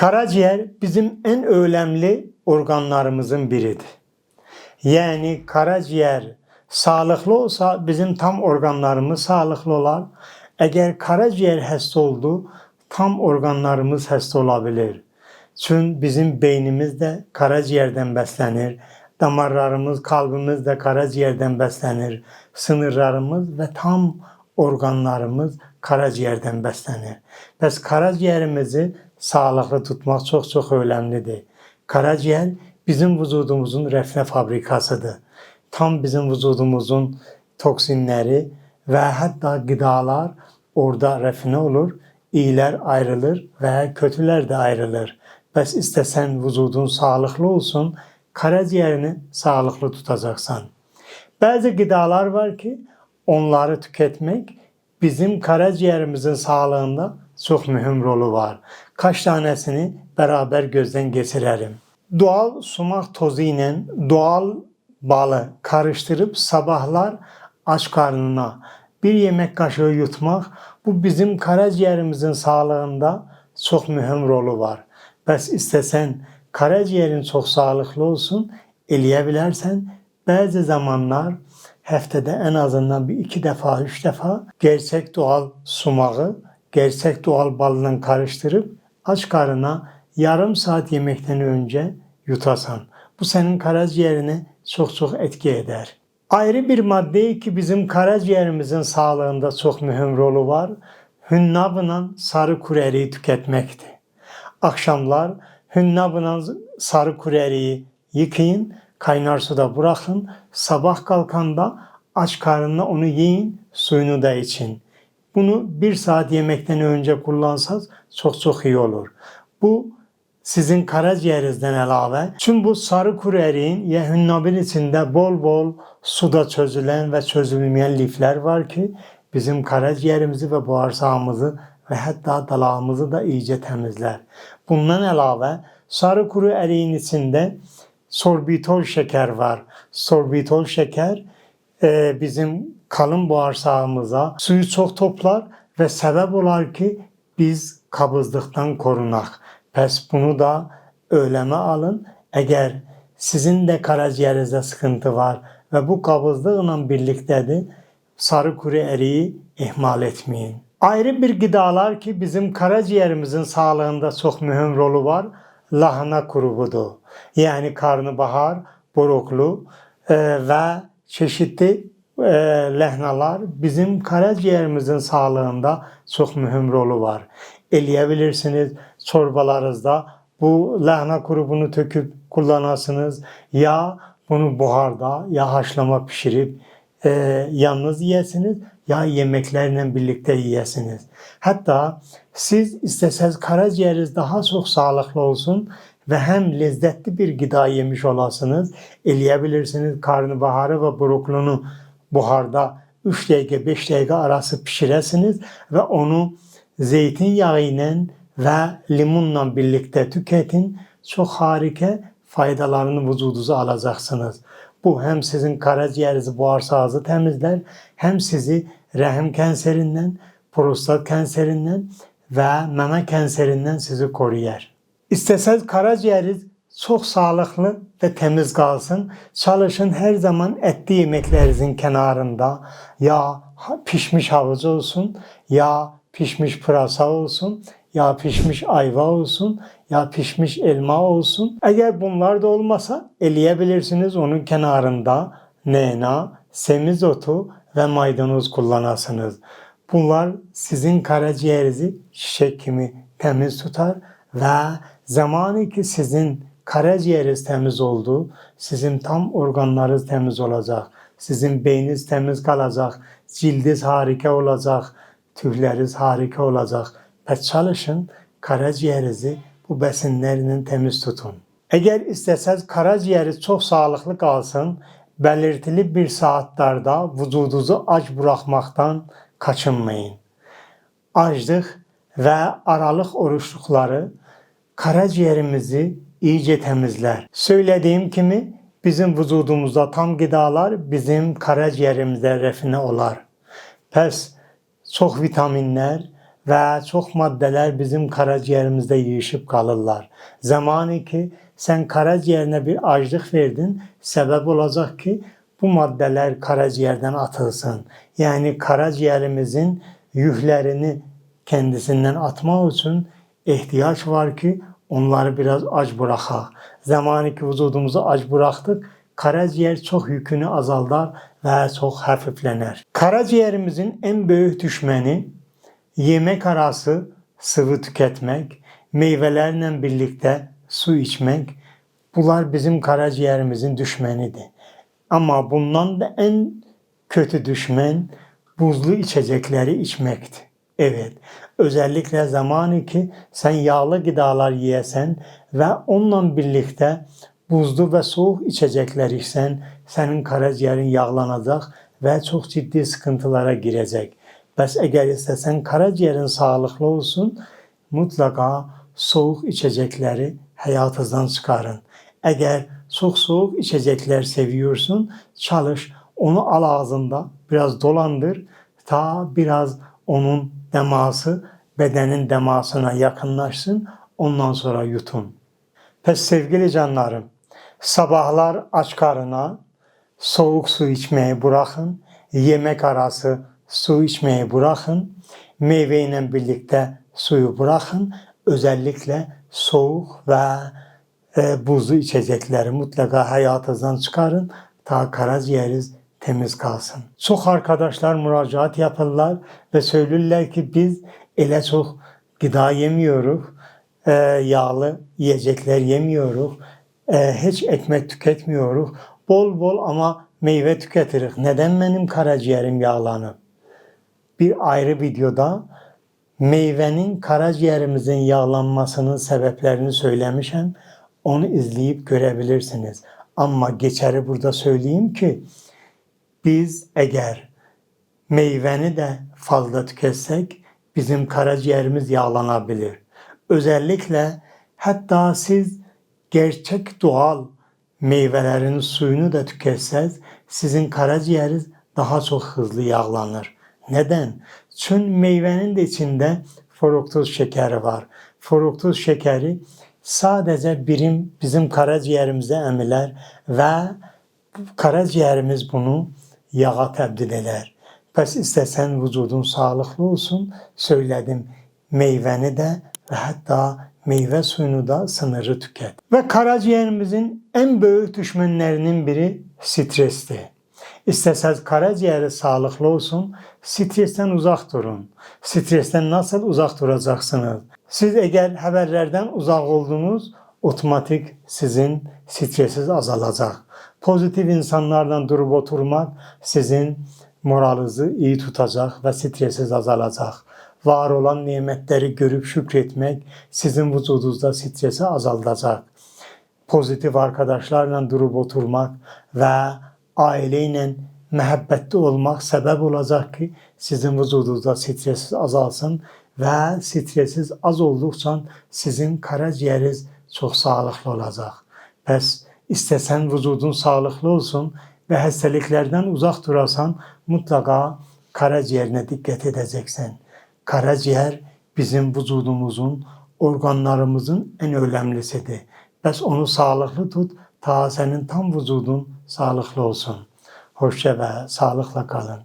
Karaciğer bizim en önemli organlarımızın biridir. Yani karaciğer sağlıklı olsa bizim tam organlarımız sağlıklı olar. Eğer karaciğer hasta oldu, tam organlarımız hasta olabilir. Çünkü bizim beynimiz de karaciğerden beslenir. Damarlarımız, kalbimiz de karaciğerden beslenir. Sınırlarımız ve tam organlarımız karaciğerden beslenir. Biz karaciğerimizi sağlıklı tutmak çok çok önemlidir. Karaciğer bizim vücudumuzun refne fabrikasıdır. Tam bizim vücudumuzun toksinleri ve hatta gıdalar orada refine olur. İyiler ayrılır ve kötüler de ayrılır. Bes istesen vücudun sağlıklı olsun, karaciğerini sağlıklı tutacaksan. Bazı gıdalar var ki onları tüketmek bizim karaciğerimizin sağlığında çok mühim rolü var. Kaç tanesini beraber gözden geçirelim. Doğal sumak tozu ile doğal balı karıştırıp sabahlar aç karnına bir yemek kaşığı yutmak bu bizim karaciğerimizin sağlığında çok mühim rolü var. Bes istesen karaciğerin çok sağlıklı olsun, eleyebilirsen bazı zamanlar haftada en azından bir iki defa, üç defa gerçek doğal sumağı, gerçek doğal balla karıştırıp aç karnına yarım saat yemekten önce yutasan. Bu senin karaciğerine çok çok etki eder. Ayrı bir madde ki bizim karaciğerimizin sağlığında çok mühim rolü var. Hünnabla sarı kureriyi tüketmekti. Akşamlar hünnabla sarı kureriyi yıkayın, kaynar suda bırakın. Sabah kalkanda aç karnına onu yiyin, suyunu da için. Bunu bir saat yemekten önce kullansanız çok çok iyi olur. Bu sizin karaciğerinizden elave. Çünkü bu sarı kuru eriğin ya hünnabin içinde bol bol suda çözülen ve çözülmeyen lifler var ki bizim karaciğerimizi ve bağırsağımızı ve hatta dalağımızı da iyice temizler. Bundan elave sarı kuru eriğin içinde sorbitol şeker var. Sorbitol şeker e, bizim kalın bağırsağımıza suyu çok toplar ve sebep olar ki biz kabızlıktan korunak. Pes bunu da öyleme alın. Eğer sizin de karaciğerinizde sıkıntı var ve bu kabızlıkla birliktedir, sarı kuru eriği ihmal etmeyin. Ayrı bir gıdalar ki bizim karaciğerimizin sağlığında çok mühim rolü var. Lahana grubudur. Yani karnabahar, broklu e, ve çeşitli e, lehnalar bizim karaciğerimizin sağlığında çok mühim rolü var. Eleyebilirsiniz çorbalarınızda bu lahana grubunu töküp kullanasınız ya bunu buharda ya haşlama pişirip e, yalnız yiyesiniz ya yemeklerle birlikte yiyesiniz. Hatta siz isteseniz karaciğeriniz daha çok sağlıklı olsun ve hem lezzetli bir gıda yemiş olasınız. Eleyebilirsiniz karnabaharı ve brokolunu buharda 3 dakika 5 dakika arası pişiresiniz ve onu zeytinyağı ile ve limonla birlikte tüketin. Çok harika faydalarını vücudunuza alacaksınız. Bu hem sizin karaciğerinizi, bağırsağınızı temizler, hem sizi rahim kanserinden, prostat kanserinden ve meme kanserinden sizi koruyar. İsteseniz karaciğeriniz çok sağlıklı ve temiz kalsın. Çalışın her zaman etli yemeklerinizin kenarında ya pişmiş havuç olsun ya pişmiş pırasa olsun ya pişmiş ayva olsun ya pişmiş elma olsun. Eğer bunlar da olmasa eleyebilirsiniz onun kenarında nena, semizotu ve maydanoz kullanasınız. Bunlar sizin karaciğerinizi çiçek gibi temiz tutar ve zamanı ki sizin karaciğeriniz temiz oldu, sizin tam organlarınız temiz olacak. Sizin beyniniz temiz kalacak, cildiniz harika olacak, tüyleriniz harika olacak. Ve çalışın karaciğerinizi bu besinlerinin temiz tutun. Eğer isteseniz karaciğeri çok sağlıklı kalsın, belirtili bir saatlerde vücudunuzu aç bırakmaktan kaçınmayın. Açlık ve aralık oruçlukları karaciğerimizi iyice temizler. Söylediğim kimi bizim vücudumuzda tam gıdalar bizim karaciğerimizde refine olar. Pes çok vitaminler ve çok maddeler bizim karaciğerimizde yığışıp kalırlar. Zamanı ki sen karaciğerine bir açlık verdin, sebep olacak ki bu maddeler karaciğerden atılsın. Yani karaciğerimizin yüklerini kendisinden atmak için ihtiyaç var ki onları biraz aç bırakak. Zamanı ki vücudumuzu aç bıraktık, karaciğer çok yükünü azaldar ve çok hafiflenir. Karaciğerimizin en büyük düşmeni yemek arası sıvı tüketmek, meyvelerle birlikte su içmek, bunlar bizim karaciğerimizin düşmenidir. Ama bundan da en kötü düşmen buzlu içecekleri içmekti. Evet, özellikle zamanı ki sen yağlı gıdalar yiyesen ve onunla birlikte buzlu ve soğuk içecekler içsen senin karaciğerin yağlanacak ve çok ciddi sıkıntılara girecek. Bəs əgər istəsən karaciğerin sağlıklı olsun, mutlaka soğuk içecekleri hayatınızdan çıkarın. Eğer çok soğuk içecekler seviyorsun, çalış onu al ağzında biraz dolandır ta biraz onun deması bedenin demasına yakınlaşsın ondan sonra yutun. Pes sevgili canlarım sabahlar aç karına soğuk su içmeyi bırakın. Yemek arası su içmeyi bırakın. Meyveyle birlikte suyu bırakın. Özellikle soğuk ve e, buzlu içecekleri mutlaka hayatınızdan çıkarın. Ta karaciğeriz temiz kalsın. Çok arkadaşlar müracaat yaparlar ve söylerler ki biz ele çok gıda yemiyoruz, e, yağlı yiyecekler yemiyoruz, e, hiç ekmek tüketmiyoruz. Bol bol ama meyve tüketirik. Neden benim karaciğerim yağlanıp? Bir ayrı videoda meyvenin karaciğerimizin yağlanmasının sebeplerini söylemişim. Onu izleyip görebilirsiniz. Ama geçeri burada söyleyeyim ki biz eğer meyveni de fazla tüketsek bizim karaciğerimiz yağlanabilir. Özellikle hatta siz gerçek doğal meyvelerin suyunu da tüketseniz sizin karaciğeriniz daha çok hızlı yağlanır. Neden? Çünkü meyvenin de içinde fruktoz şekeri var. Fruktoz şekeri sadece birim bizim karaciğerimize emiler ve karaciğerimiz bunu yağa tebdil eder. Pes istesen vücudun sağlıklı olsun söyledim meyveni de ve hatta meyve suyunu da sınırı tüket. Ve karaciğerimizin en büyük düşmanlarının biri stresti. İsteseniz karaciğeri sağlıklı olsun, stresten uzak durun. Stresten nasıl uzak duracaksınız? Siz eğer haberlerden uzak oldunuz, otomatik sizin stresiniz azalacak. Pozitif insanlarla durup oturmak sizin moralinizi iyi tutacak ve stresiniz azalacak. Var olan nimetleri görüp şükretmek sizin vücudunuzda stresi azaltacak. Pozitif arkadaşlarla durup oturmak ve aileyle mehabbetli olmak sebep olacak ki sizin vücudunuzda stresiz azalsın ve stresiz az oldukça sizin karaciğeriniz çok sağlıklı olacak. Pes istesen vücudun sağlıklı olsun ve hastalıklardan uzak durasan mutlaka karaciğerine dikkat edeceksin. Karaciğer bizim vücudumuzun, organlarımızın en önemlisidir. Bes onu sağlıklı tut, ta senin tam vücudun sağlıklı olsun. Hoşça ve sağlıkla kalın.